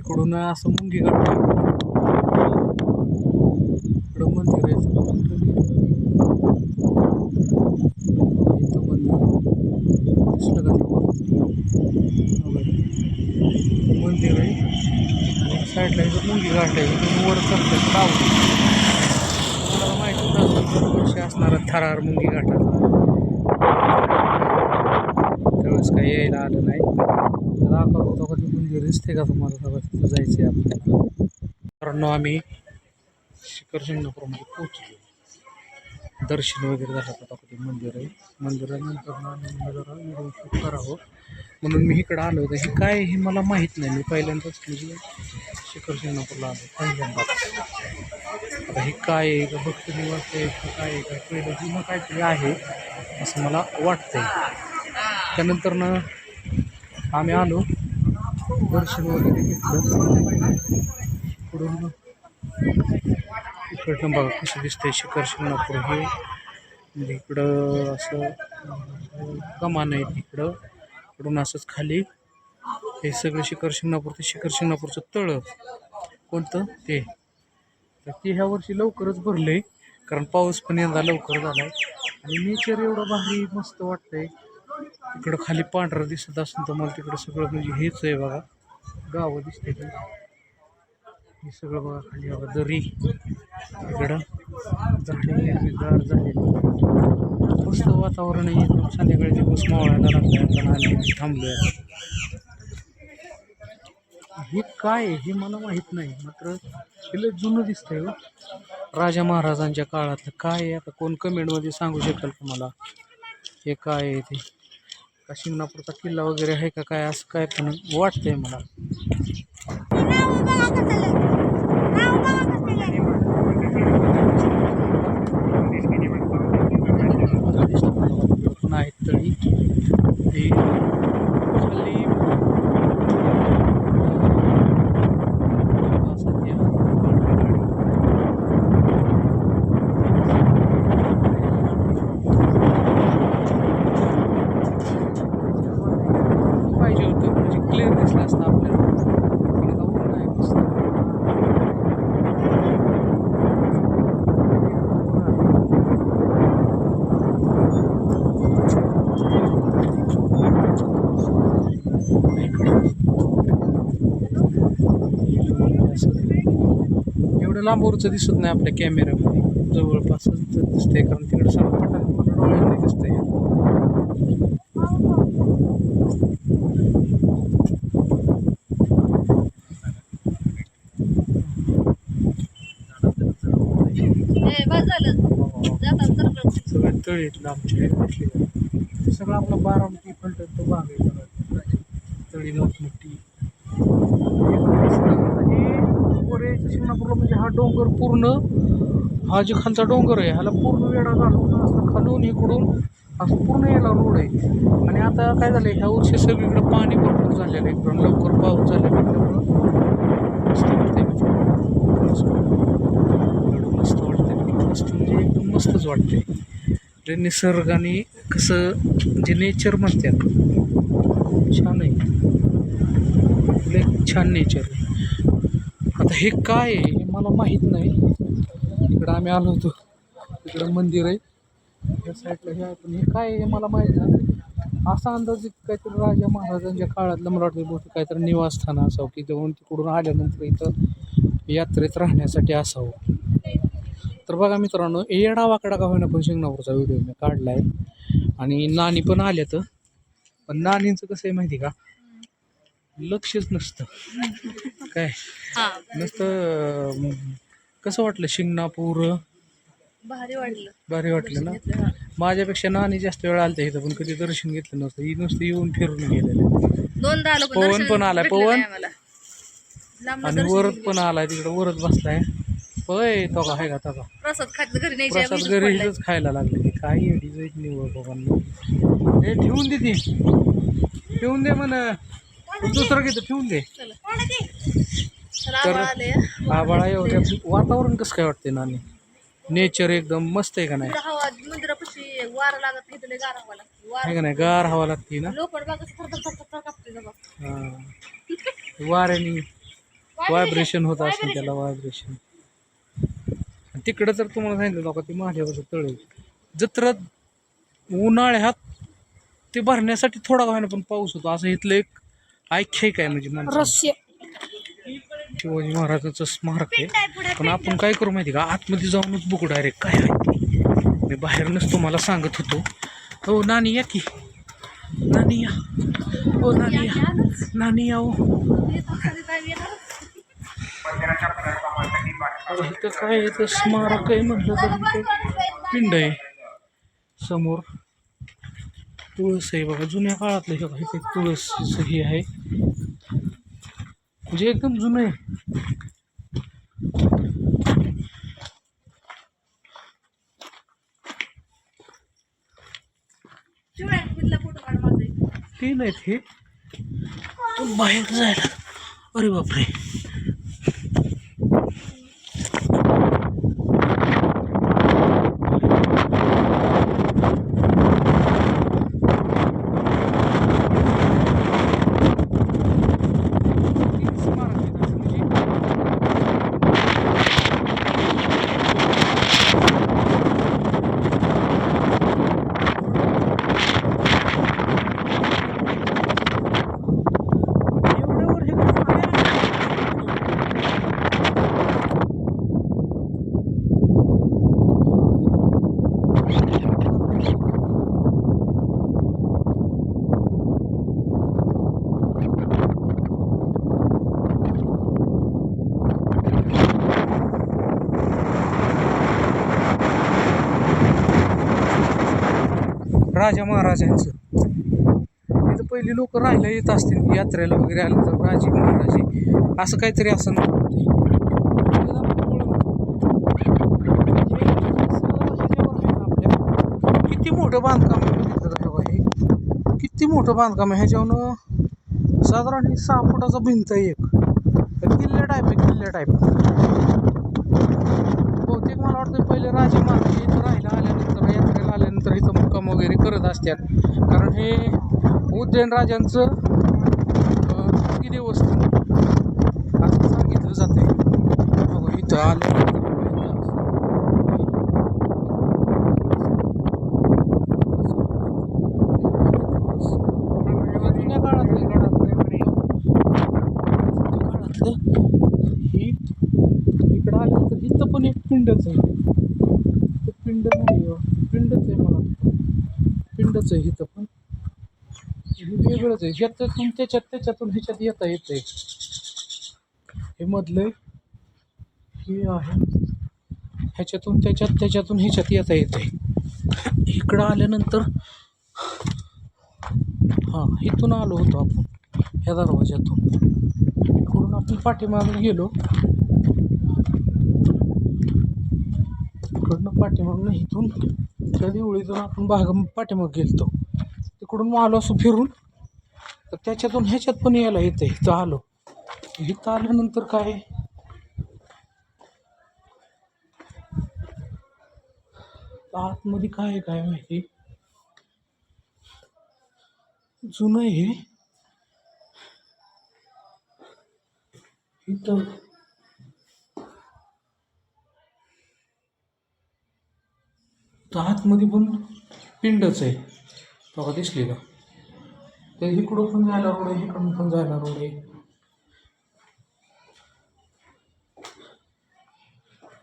इकडून असं मुंगी काढतो इकडं मंदिर आहे. इथं मंदिर. दिसलं का ते मंदिर आहे. आणि साईडला इथं मुंगी घाट आहे इथून वर करतात पाऊस मला माहिती होतं दरवर्षी असणारा थरार मुंगी घाटातला त्यावेळेस काही यायला आलं नाही. तर दाखवतो व्हिडिओ दिसते का तुम्हाला सगळं तिथं जायचं आहे आपल्याला? कारण आम्ही शिखर शिंगणापूरमध्ये पोहोचलो. दर्शन वगैरे झालं आता ते मंदिर आहे. मंदिरानंतर आम्ही म्हणलं जरा करावं. म्हणून मी इकडं आलो होतं. हे काय हे मला माहीत नाही. मी पहिल्यांदाच म्हणजे शिखर शिंगणापूरला आलो पहिल्यांदाच. आता हे काय आहे? का भक्त निवास आहे का काय आहे? का पहिलं जुनं काहीतरी आहे असं मला वाटतंय. त्यानंतर ना आम्ही आलो. दर्शन वगैरे घेतलं. इकडून इकडनं बघा कसं दिसतंय शिखर शिंगणापूर हे. म्हणजे इकडं असं कमान आहे इकडं इकडून असंच खाली. हे सगळं शिखर शिंगणापूर ते शिखर शिंगणापूरचं तळं. कोणतं? ते. तर ते ह्या वर्षी लवकरच भरले कारण पाऊस पण यंदा लवकर झाला आणि नेचर एवढं भारी मस्त वाटतंय. इकडं खाली पांढरं दिसत असून तर मला तिकडं सगळं म्हणजे हेच आहे बघा. गावं दिसते हे सगळं बघा खाली बघा दरी. इकडं झाडे हिरवीगार झाले मस्त वातावरण आहे. एकदम संध्याकाळी दिवस मावळायला लागले आणि आम्ही थांबलोय. हे काय आहे? हे मला माहीत नाही. मात्र हे लय जुनं दिसतंय हो. राजा महाराजांच्या काळातलं काय आहे? आता कोण कमेंटमध्ये सांगू शकेल का मला? हे काय आहे ते? शिंगणापूरचा किल्ला वगैरे आहे का काय असं काय पण वाटतंय मला नाव बघा कसं लय. नाव बघा कसं लय. पण आहेत तळी ते खाली सध्या पाहिजे होतं म्हणजे क्लिअर दिसलं असतं आपल्याला इकडे जाऊन नाही मस्त एवढं लांबवरचं दिसत नाही आपल्या कॅमेऱ्यामध्ये जवळपासच दिसतंय कारण तिकडे सगळं पटाक पटा डोळ्यांनी दिसतंय. झालं. जातात सरकट. सगळे आपला बारामती फलटण तो भाग आहे तळी मोठमोठी हे वर यायचं शिंगणापूरला म्हणजे हा डोंगर पूर्ण. हा जे खालचा डोंगर आहे ह्याला पूर्ण वेढा घालून असं खालून इकडून असं पूर्ण याला रोड आहे. आणि आता काय झालं ह्या वर्षी सगळीकडं पाणी भरपूर झालेलं आहे. कारण लवकर पाऊस झालेला त्यामुळं मस्त वाटते म्हणजे. मस्त म्हणजे. मस्त म्हणजे. एकदम मस्तच वाटते जे निसर्गाने कसं जे नेचर म्हणतात. छान आहे. लय छान नेचर आहे. आता हे काय आहे हे मला माहीत नाही. इकडं आम्ही आलो होतो. इकडं मंदिर आहे. या साईडला हे आहे पण हे काय आहे हे मला माहीत नाही. असा अंदाज काहीतरी राजा महाराजांच्या काळातलं मला वाटतं बहुतेक काहीतरी निवासस्थान असावं की जाऊन तिकडून आल्यानंतर इथं यात्रेत राहण्यासाठी असावं. तर बघा मित्रांनो येडा वाकडा का होईना पण शिंगणापूरचा व्हिडिओ मी काढला आहे आणि नानी पण आल्यात. पण नानींचं कसं आहे माहिती का? लक्षच नसतं. काय? हा. नुसतं कसं वाटलं शिंगणापूर? भारी वाटलं. भारी वाटलं ना? माझ्यापेक्षा नानी जास्त वेळ आलते इथं पण कधी दर्शन घेतलं नव्हतं ही नुसतं येऊन फिरून गेलेलं. पवन पण आलाय. पवन? आणि वरद पण आलाय तिकडं वरद बसलाय. होय तो का आहे का तो का? प्रसाद खात घरी न्यायची प्रसाद घरी इथंच खायला लागले. ते काही एडीच निवड बाबांना. हे ठेवून दे ती. ठेवून दे म्हण. दुसरं घेतं ठेवून दे. तर आबाळा एवढ्या वातावरण कसं काय वाटते नानी? नेचर एकदम मस्त आहे का नाही? मंदिरापाशी वारा लागत नाही तुला गार हवा लागते. का नाही? गार हवा लागते ना? लोकड कापते हा. वाऱ्याने व्हायब्रेशन होत असेल त्याला व्हायब्रेशन तिकडं तर तुम्हाला सांगितलं का ते महादेवाचं तळ आहे. जत्रात उन्हाळ्यात ते भरण्यासाठी थोडा का होईना पण पाऊस होतो. असं इथलं एक ऐख्य काय म्हणजे माणसाचं. शिवाजी महाराजांचं स्मारक आहे. पण आपण काय करू माहिती का? आतमध्ये जाऊनच बघू डायरेक्ट काय आहे. मी बाहेरनच तुम्हाला सांगत होतो. हो नानी या की. नानी या. हो नानी या. नानी या हो. इथं काय आहे? इथं स्मारक आहे म्हटलं तर पिंड आहे. समोर. तुळस आहे बघा जुन्या काळातलं हे बघा इथे तुळस हे आहे. म्हणजे एकदम जुनं आहे. ते नाहीत हे. बाहेर जायला. अरे बापरे. राजा महाराजांचं. इथं पहिली लोक राहायला येत असतील यात्रेला वगैरे आले तर राजे महाराजे. असं काहीतरी असं किती मोठं बांधकाम आहे किती मोठं बांधकाम आहे? ह्याच्यावर साधारण सहा फुटाचा भिंत आहे एक. किल्ले टाईप आहे किल्ले टाईप बहुतेक मला वाटतं पहिले राजे महाराजे इथं राहिला आल्यानंतर यात्रेला आल्यानंतर इथं मुक्काम वगैरे करत असतात कारण हे उज्जैन राजांचं अं, खाजगी देवस्थान असं सांगितलं जाते बघा इथं आलं जुन्या काळातलं काळातलं ही इकडं आल्यानंतर इथं पण एक पिंडच आहे. पिंड नाही पिंडच आहे मला थंडच आहे पण. हे वेगळंच आहे. ह्याच्यातून त्याच्यात त्याच्यातून ह्याच्यात येता येत आहे हे मधलं हे आहे. ह्याच्यातून त्याच्यात त्याच्यातून ह्याच्यात येता येत आहे इकडं आल्यानंतर हां इथून आलो होतो आपण ह्या दरवाज्यातून. इकडून आपण पाठीमागून गेलो. इकडनं पाठीमागून इथून त्या देवळीतून आपण भाग पाठीमाग गेलतो. तिकडून आलो असं फिरून. तर त्याच्यातून ह्याच्यात पण यायला येतं इथं आलो. इथं आल्यानंतर काय? आतमध्ये काय आहे काय माहिती? जुनं हे. इथं तर आतमध्ये पण पिंडच आहे. बघा दिसली का? तर इकडं पण जायला रोड आहे इकडून पण जायला रोड आहे.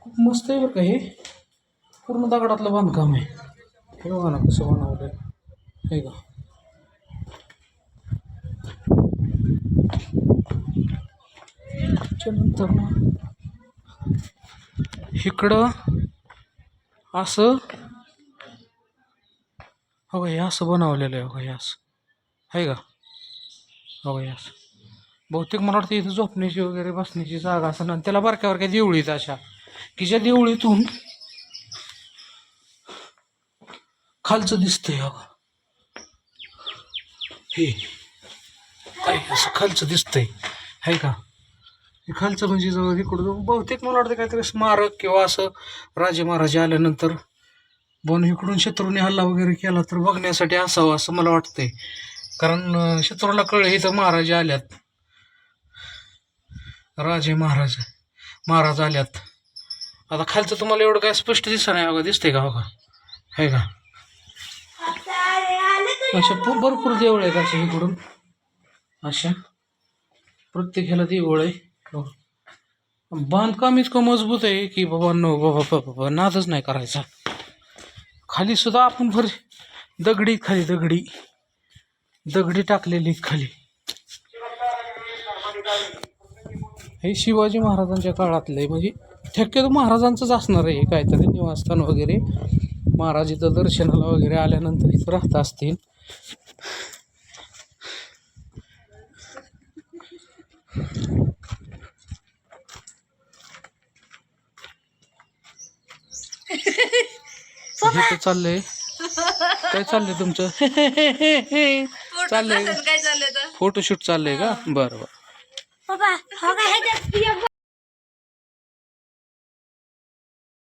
खूप मस्त आहे बरं का हे. पूर्ण दगडातलं बांधकाम आहे. हे बघा ना कसं बनवलं हे का? त्याच्यानंतर मग इकडं असं हो का हे असं बनवलेलं आहे हो का हे असं. आहे का? हो का हे असं. बहुतेक मला वाटतं इथं झोपण्याची वगैरे बसण्याची जागा असं आणि त्याला बारक्या बारक्या देवळीत अशा. की ज्या देवळीतून खालचं दिसतंय हो. का हे असं खालचं दिसतंय? आहे का? हे खालचं म्हणजे जवळ इकडं बहुतेक मला वाटतं काहीतरी स्मारक किंवा असं राजे महाराजे आल्यानंतर पण इकडून शत्रूने हल्ला वगैरे केला तर बघण्यासाठी असावं असं मला वाटतंय. कारण शत्रूला कळलं इथं महाराजे आल्यात. राजे महाराज महाराज आल्यात. आता खालचं तुम्हाला एवढं काय स्पष्ट दिसत नाही बघा दिसतंय का बघा? आहे का? अशा भरपूर देवळ आहेत अशा इकडून. अशा. प्रत्येक ह्याला देवळ आहे. हो. बांधकाम इतकं मजबूत आहे की बाबा नो बाबा बाबा बाबा नादच नाही करायचा. खालीसुद्धा आपण भर दगडी खाली दगडी. दगडी टाकलेली खाली. हे शिवाजी महाराजांच्या काळातलं आहे म्हणजे शक्यतो महाराजांचंच असणार आहे हे काहीतरी निवासस्थान वगैरे. महाराज इथं दर्शनाला वगैरे आल्यानंतर इथं राहत असतील. हे तर चाललंय. काय चाललंय तुमचं? चाललंय. फोटोशूट चाललंय का? बरं बरं.